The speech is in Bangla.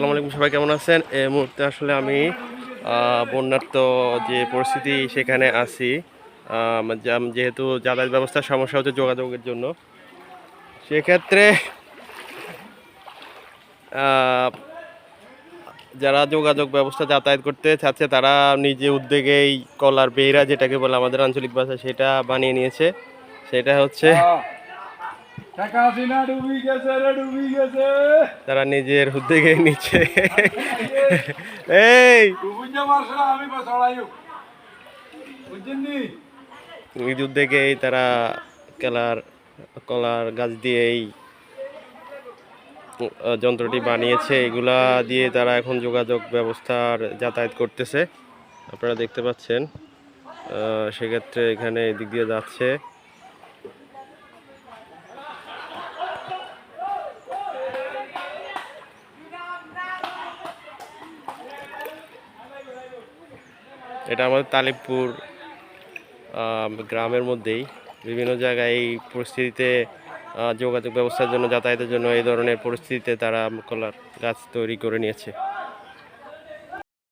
আসসালামু আলাইকুম সবাই কেমন আছেন? এই মুহূর্তে আসলে আমি আহ, বন্যার তো যে পরিস্থিতি সেখানে আছি। যেহেতু যাতায়াত ব্যবস্থার সমস্যা হচ্ছে যোগাযোগের জন্য। সেক্ষেত্রে যারা যোগাযোগ ব্যবস্থা যাতায়াত করতে চাচ্ছে তারা নিজে উদ্যোগেই কলার বেহরা যেটাকে বলে আমাদের আঞ্চলিক ভাষা সেটা বানিয়ে নিয়েছে। সেটা হচ্ছে তারা নিজের উদ্যোগে নিচ্ছে। এই! নিজ উদ্যোগেই তারা কেলার কলার গাছ দিয়েই আহ, যন্ত্রটি বানিয়েছে। এগুলা দিয়ে তারা এখন যোগাযোগ ব্যবস্থার যাতায়াত করতেছে। আপনারা দেখতে পাচ্ছেন সেক্ষেত্রে এখানে এদিক দিয়ে যাচ্ছে। এটা আমাদের তালিবপুর গ্রামের মধ্যেই। বিভিন্ন জায়গায় এই পরিস্থিতিতে যোগাযোগ ব্যবস্থার জন্য, যাতায়াতের জন্য এই ধরনের পরিস্থিতিতে তারা কলার গাছ তৈরি করে নিয়েছে।